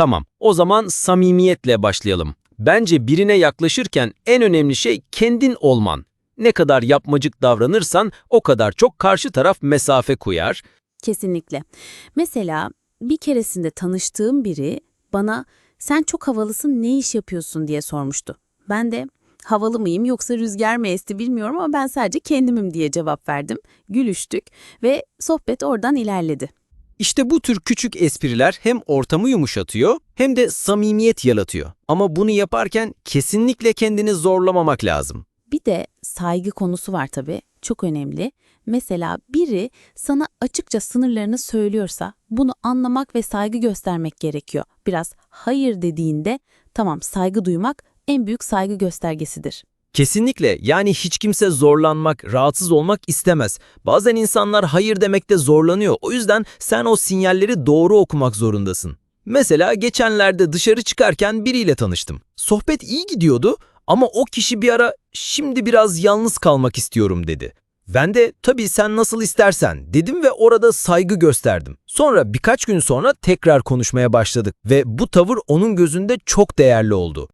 Tamam, o zaman samimiyetle başlayalım. Bence birine yaklaşırken en önemli şey kendin olman. Ne kadar yapmacık davranırsan o kadar çok karşı taraf mesafe koyar. Kesinlikle. Mesela bir keresinde tanıştığım biri bana sen çok havalısın ne iş yapıyorsun diye sormuştu. Ben de havalı mıyım yoksa rüzgar mı esti bilmiyorum ama ben sadece kendimim diye cevap verdim. Gülüştük ve sohbet oradan ilerledi. İşte bu tür küçük espriler hem ortamı yumuşatıyor hem de samimiyet yaratıyor. Ama bunu yaparken kesinlikle kendini zorlamamak lazım. Bir de saygı konusu var tabii. Çok önemli. Mesela biri sana açıkça sınırlarını söylüyorsa bunu anlamak ve saygı göstermek gerekiyor. Biraz hayır dediğinde tamam saygı duymak en büyük saygı göstergesidir. Kesinlikle yani hiç kimse zorlanmak, rahatsız olmak istemez. Bazen insanlar hayır demekte zorlanıyor. O yüzden sen o sinyalleri doğru okumak zorundasın. Mesela geçenlerde dışarı çıkarken biriyle tanıştım. Sohbet iyi gidiyordu ama o kişi bir ara şimdi biraz yalnız kalmak istiyorum dedi. Ben de tabii sen nasıl istersen dedim ve orada saygı gösterdim. Sonra birkaç gün sonra tekrar konuşmaya başladık ve bu tavır onun gözünde çok değerli oldu.